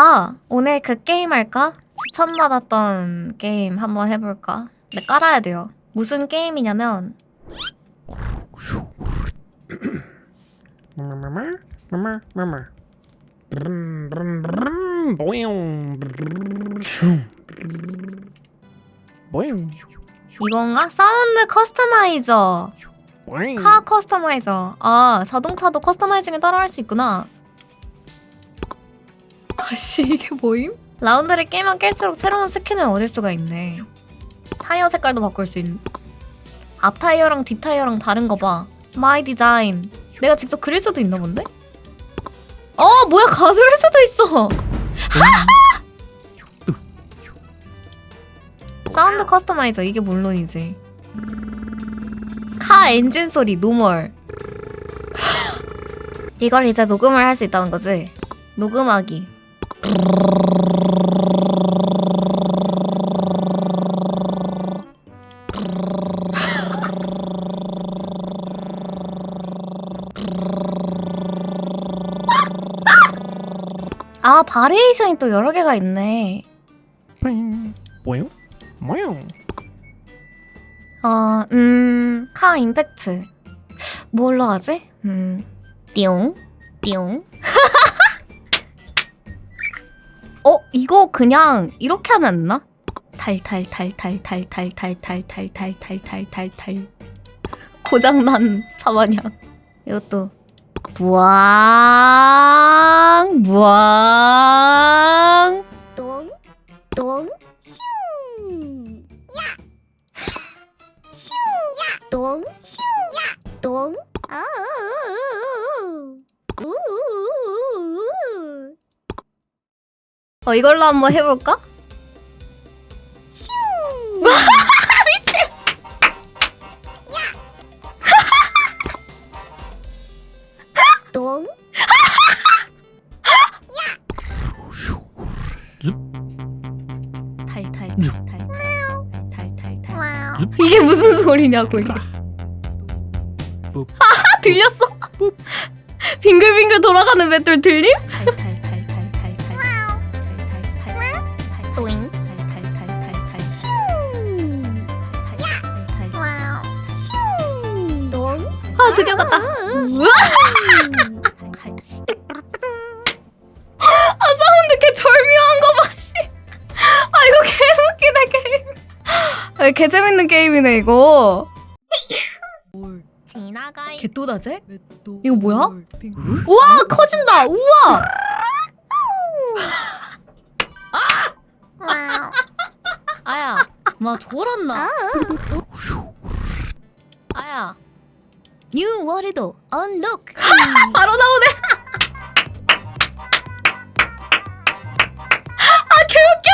아, 오늘 그 게임 할까? 추천받았던 게임 한번 해볼까? 근데 깔아야 돼요. 무슨 게임이냐면, 이건가? 사운드 커스터마이저. 카 커스터마이저. 아, 자동차도 커스터마이징을 따라 할수 있구나. 아씨, 이게 뭐임? 라운드를 깨면 깰수록 새로운 스킨을 얻을 수가 있네. 타이어 색깔도 바꿀 수 있는. 앞 타이어랑 뒷 타이어랑 다른 거 봐. 마이 디자인. 내가 직접 그릴 수도 있나 본데? 어, 뭐야, 가수일 수도 있어. 사운드 커스터마이저 이게 물론이지. 카 엔진 소리 노멀. 이걸 이제 녹음을 할 수 있다는 거지. 녹음하기. 아 바리에이션이 또 여러 개가 있네. 뭐요? 뭐요? 어, 음, 카 임팩트. 뭘로 하지? 음, 띠용, 띠용. 어, 이거 그냥 이렇게 하면 안 나? 탈탈탈탈탈탈탈탈탈탈탈탈탈탈 고장난 차마냥 이것도 무앙 무앙 똥, 똥, 슝, 야, 슝, 야, 똥, 슝, 야, 똥, 아, 우, 우, 우, 어 이걸로 한번 해볼까? 똥? 탈탈 탈탈탈탈탈탈 이게 무슨 소리냐고 이게 아, 들렸어? 빙글빙글 돌아가는 맷돌 들림? 탈탈 드디어 갔다. 아 사운드 개 절묘한 거 봐 씨. 아 이거 개 웃기네 게임 아, 개 재밌는 게임이네 이거. 개또다제? 이거 뭐야? 우와 커진다! 우와! 아야 마 졸았나? 아야 뉴 월드 언록 바로 나오네 아 개웃겨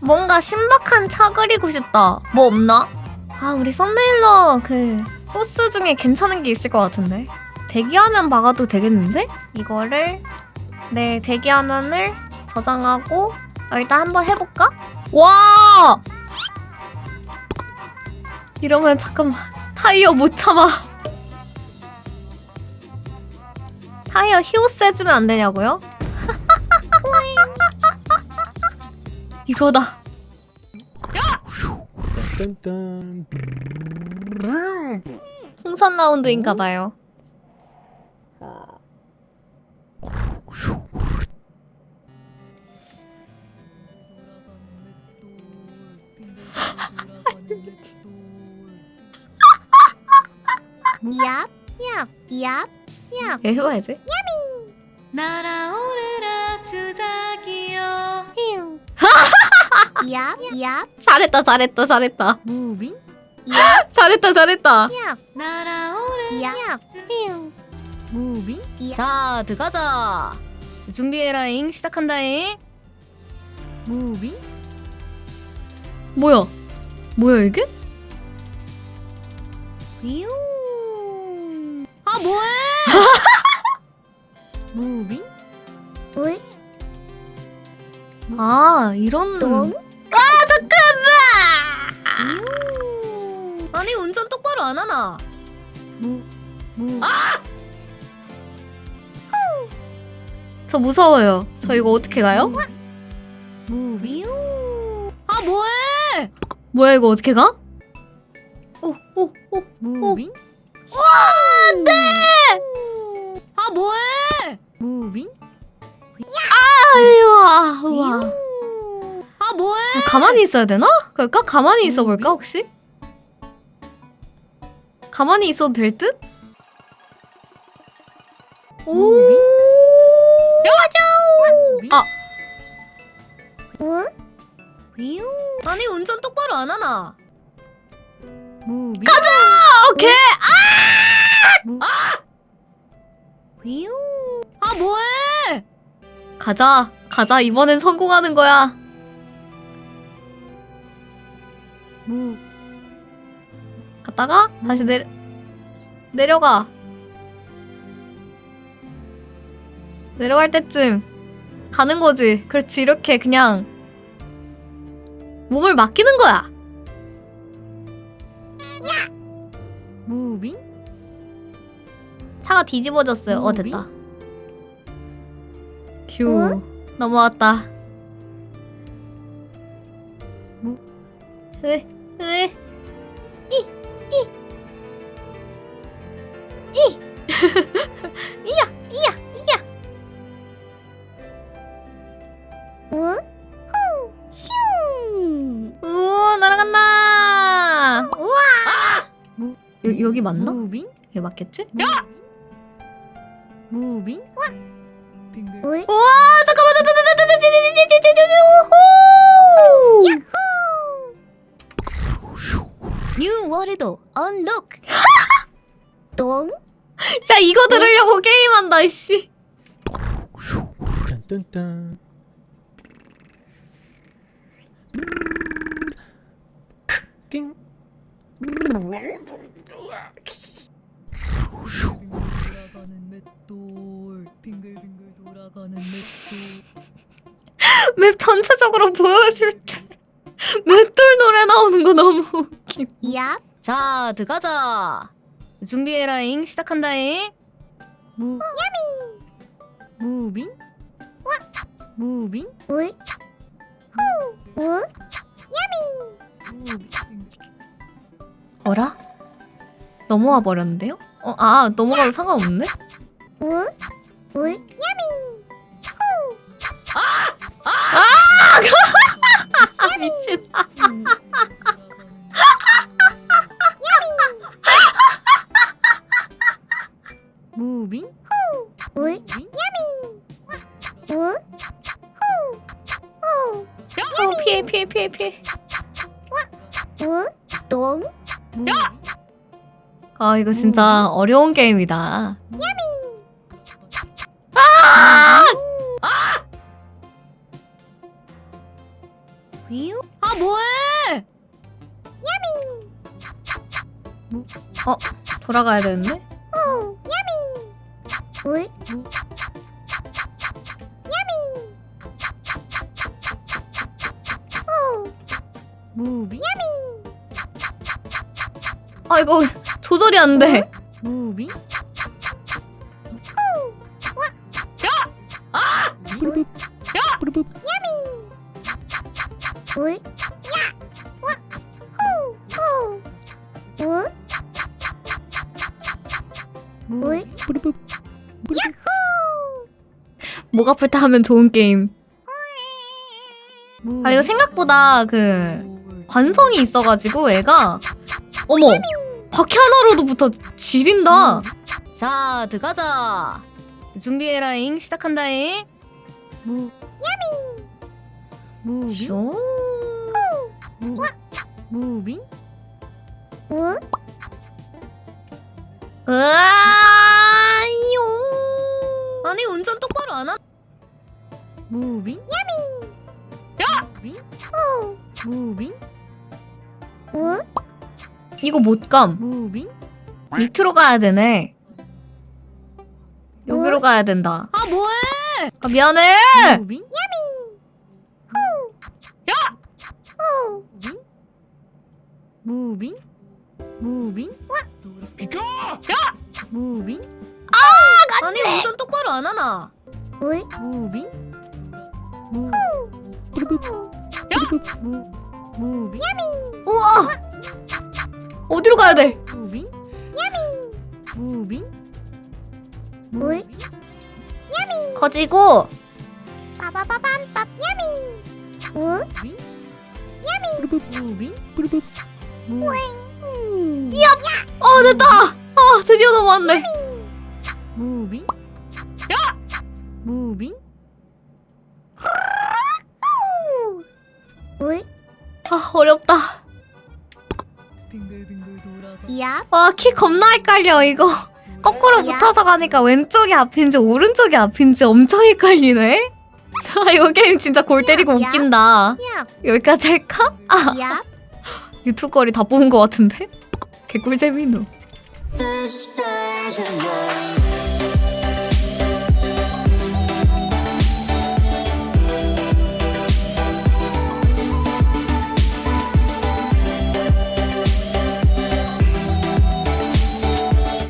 뭔가 신박한 차 그리고 싶다 뭐 없나? 아 우리 썸네일러 그 소스 중에 괜찮은 게 있을 것 같은데 대기화면 박아도 되겠는데? 이거를 내 대기화면을 저장하고 아, 일단 한번 해볼까? 와! 이러면 잠깐만 타이어 못 참아 타이어 히오스 해주면 안 되냐고요? 이거다. 풍선 라운드인가 봐요 얍, 얍, 얍, 얍, 얘 해봐야지? 날아오르라 주작이여. 힝, 얍, 얍, 잘했다 잘했다 잘했다. 무빙? 얍, 잘했다 잘했다. 얍, 날아오르라 얍, 힝, 무빙? 자 들어가자. 준비해라잉. 시작한다잉. 무빙? 뭐야? 뭐야 이게? 유. 아 뭐해? 무빙 울, 아 이런 똥, 아니 운전 똑바로 안 하나? 무무 저 무서워요. 저 이거 어떻게 가요? 무빙 아 뭐해? 뭐야 이거 어떻게 가? 오오 오. 무빙 아 뭐해? 무빙 아이와 우와. 아 뭐해? 가만히 있어야 되나? 그럴까? 가만히 있어 볼까 혹시? 가만히 있어도 될 듯? 오. 무빙 무빙 아. 우? 윙 아니 운전 똑바로 안 하나? 무빙 아, 오케이. 무윙아 뭐해? 가자 가자 이번엔 성공하는 거야. 무 갔다가 다시 내려 내려가. 내려갈 때쯤 가는 거지. 그렇지 이렇게 그냥 몸을 맡기는 거야. 무빙 차가 뒤집어졌어요. 어 무빙? 됐다. 휴 넘어왔다. 무- 으 으. 우? 여, 여기 맞나? 무빙 여기 맞겠지? 야 무빙 우? 우와 잠깐만 뉴 월드 언록 똥? 자 이거 들으려고 게임한다 씨. 딴딴딴. 낑. 돌아가는 맷돌 빙글빙글 돌아가는 맷돌 맵 전체적으로 보여줄 때 맷돌 노래 나오는 거 너무 웃김. 얍? 자 들어가자. 준비해라잉 시작한다잉. 무 무빙 무빙 우? 찹. 후! 우? 찹. 무빙 어라? 넘어와 버렸는데요? 어, 아 넘어가도 상관없네? 우? 우? 야미! 찹. 찹. 찹. 아 미친. 참. 무빙 우? 찹. 야미! 찹. 우? 찹. 찹. 후! 찹. 후! 어 피해 피해 피해 피해. 찹. 찹. 찹. 와! 찹. 우? 찹. 똥? 찹. 무빙 아 이거 진짜 어려운 게임이다. 찹. 찹. 찹. 윙아 뭐해? 찹. 찹. 찹. 무 찹. 어, 찹. 찹. 찹. 돌아가야 되는데? 오, 야미. 찹. 찹. 우? 찹. 찹. 찹. 찹. 찹. 찹. 찹. 야미. 찹. 찹. 찹. 찹. 찹. 찹. 찹. 찹. 찹. 찹. 오. 찹. 무빙 찹. 찹. 찹. 찹. 찹. 찹. 찹. 아 이거. 조절이 안 돼. 무빙 찹. 찹. 찹. 찹. 찹. 오. 찹. 와. 찹. 찹. 찹. 찹. 우? 찹. 찹. 뿌르륵. 찹. 찹. 찹. 찹. 찹. 우? 찹. 찹. 찹. 와. 찹. 후. 초. 찹. 우? 찹. 찹. 찹. 찹. 찹. 찹. 찹. 찹. 찹. 우? 무빙 찹. 뿌르륵. 목 아플 때 하면 좋은 게임. 아 이거 생각보다 그 관성이 있어가지고 애가. 어머 바퀴하나로도부터 지린다. 찹. 찹. 자 들어가자. 준비해라잉 시작한다잉. 무 무빙 쇼. 무 무빙 우? 으아 용. 아니 운전 똑바로 안 하. 무빙 무빙 오. 무빙 우? 이거 못 감. 무빙 밑으로 가야 되네. 여기로 가야 된다. 아 뭐해? 아 미안해. 무빙 찹. 찹. 오. 무빙 무빙 비켜! 무빙 아니 운전 똑바로 안 하나? 울 무빙 무 찹찹찹 무 무빙 우와! 찹찹찹 어디로 가야 돼? 무빙 무빙 울 무빙 찹 거지고! 빠바바밤밥 야미! 찹우 무빙 뿌르륵, 뿌르륵. 무빙 어 됐다! 아 드디어 넘어왔네. 무빙 찹찹 찹 무빙 울아 어렵다 빙글빙글 돌아가 야와 키 겁나 헷갈려 이거 거꾸로 야. 붙어서 가니까 왼쪽이 앞인지 오른쪽이 앞인지 엄청 헷갈리네 아 이거 게임 진짜 골 때리고 야. 웃긴다 야 여기까지 할까? 아 야 유튜브 거리 다 뽑은 것 같은데? 개꿀 재미노